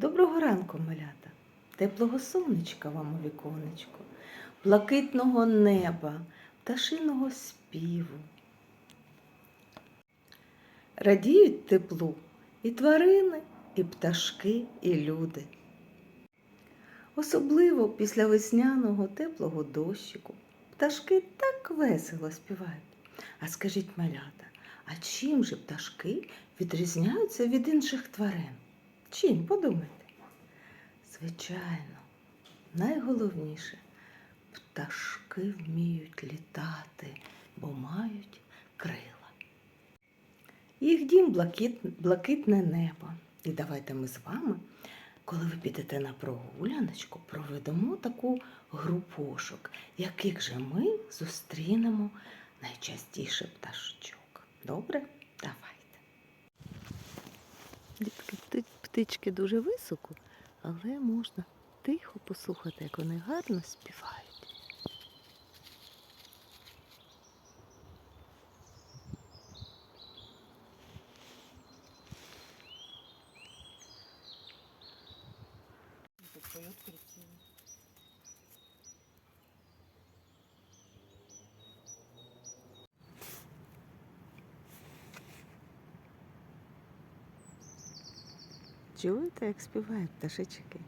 Доброго ранку, малята, теплого сонечка вам у віконечку, блакитного неба, пташиного співу. Радіють теплу і тварини, і пташки, і люди. Особливо після весняного теплого дощику пташки так весело співають. А скажіть, малята, а чим же пташки відрізняються від інших тварин? Чим подумайте? Звичайно, найголовніше пташки вміють літати, бо мають крила. Їх дім блакит, блакитне небо. І давайте ми з вами, коли ви підете на прогуляночку, проведемо таку гру пошук, яких же ми зустрінемо найчастіше пташечок. Добре? Давайте. Дітки, птички дуже високо, але можна тихо послухати, як вони гарно співають. Чуєте, як співають пташечки?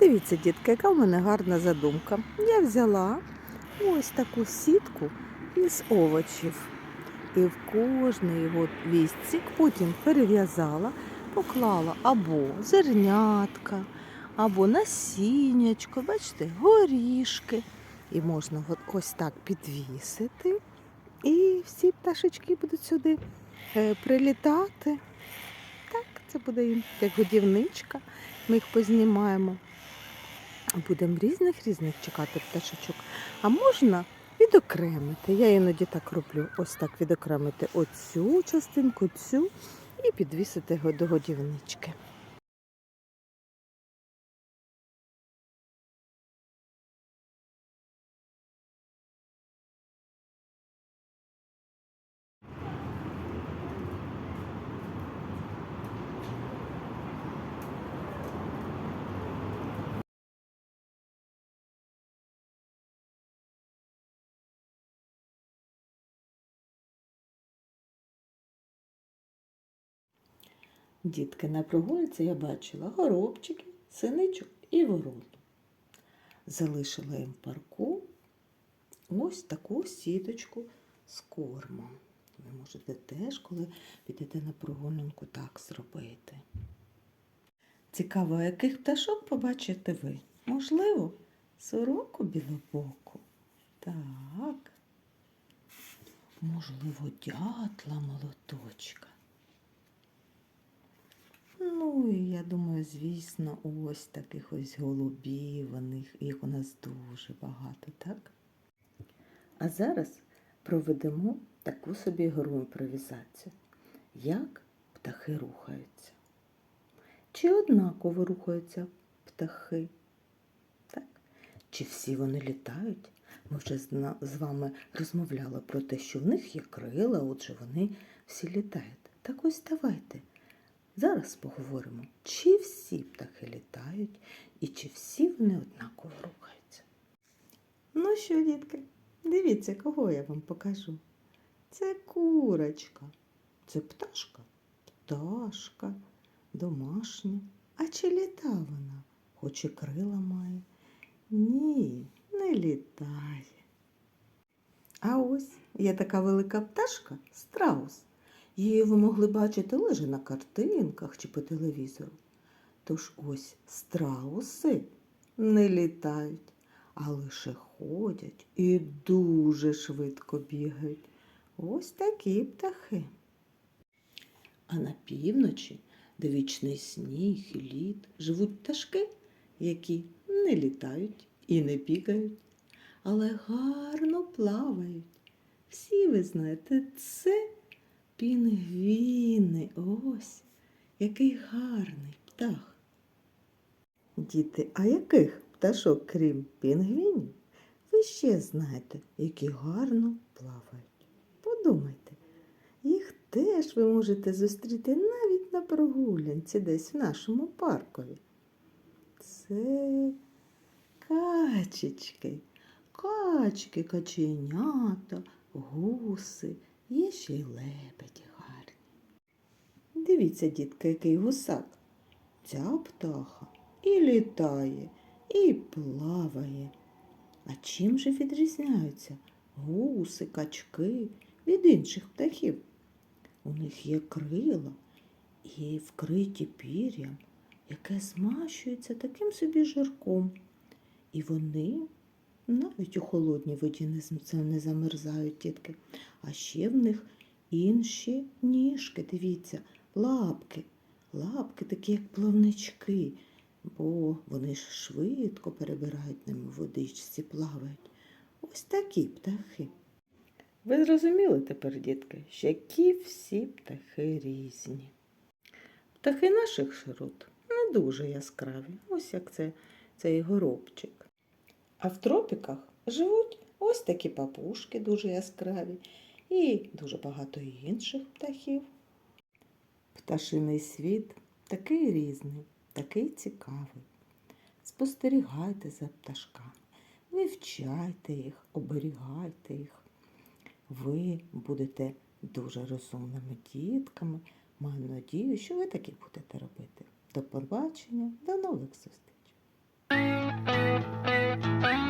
Дивіться, дітки, яка в мене гарна задумка. Я взяла ось таку сітку із овочів. І в кожний от вістик потім перев'язала, поклала або зернятка, або насіннячко, бачите, горішки. І можна от ось так підвісити. І всі пташечки будуть сюди е, прилітати. Так, це буде їм як годівничка. Ми їх познімаємо. Будемо різних різних чекати пташечок. А можна відокремити. Я іноді так роблю. Ось так відокремити оцю частинку, цю і підвісити до годівнички. Дітки на прогулці я бачила горобчики, синичок і ворон. Залишила їм в парку ось таку сіточку з кормом. Ви можете теж, коли підете на прогулянку, так зробити. Цікаво, яких пташок побачите ви? Можливо, сороку білобоку. Так. Можливо, дятла молоточка. Ну, і я думаю, звісно, ось таких ось голубів, вони, їх у нас дуже багато, так? А зараз проведемо таку собі гру імпровізацію. Як птахи рухаються? Чи однаково рухаються птахи? Так? Чи всі вони літають? Ми вже з вами розмовляли про те, що в них є крила, отже вони всі літають. Так ось давайте. Зараз поговоримо, чи всі птахи літають і чи всі вони однаково рухаються. Ну що, дітки, дивіться, кого я вам покажу. Це курочка. Це пташка? Пташка, домашня. А чи літа вона? Хоч і крила має? Ні, не літає. А ось є така велика пташка страус. Її ви могли бачити лише на картинках чи по телевізору. Тож ось страуси не літають, а лише ходять і дуже швидко бігають. Ось такі птахи. А на півночі, де вічний сніг і лід, живуть пташки, які не літають і не бігають, але гарно плавають. Всі ви знаєте, це пінгвіни. Ось який гарний птах. Діти, а яких пташок, крім пінгвінів, ви ще знаєте, які гарно плавають? Подумайте, їх теж ви можете зустріти навіть на прогулянці десь в нашому паркові. Це качечки, качки, каченята, гуси, є ще й лебеді гарні. Дивіться, дітки, який гусак. Ця птаха і літає, і плаває. А чим же відрізняються гуси, качки від інших птахів? У них є крила і вкриті пір'ям, яке змащується таким собі жирком. І вони навіть у холодній воді не, замерзають, дітки. А ще в них інші ніжки, дивіться, лапки. Лапки такі, як плавнички, бо вони ж швидко перебирають ними водичці, плавають. Ось такі птахи. Ви зрозуміли тепер, дітки, що які всі птахи різні. Птахи наших широт не дуже яскраві, ось як це цей горобчик. А в тропіках живуть ось такі папушки дуже яскраві і дуже багато інших птахів. Пташиний світ такий різний, такий цікавий. Спостерігайте за пташками, вивчайте їх, оберігайте їх. Ви будете дуже розумними дітками. Маю надію, що ви таки будете робити. До побачення, до нових зустрічей. Bye.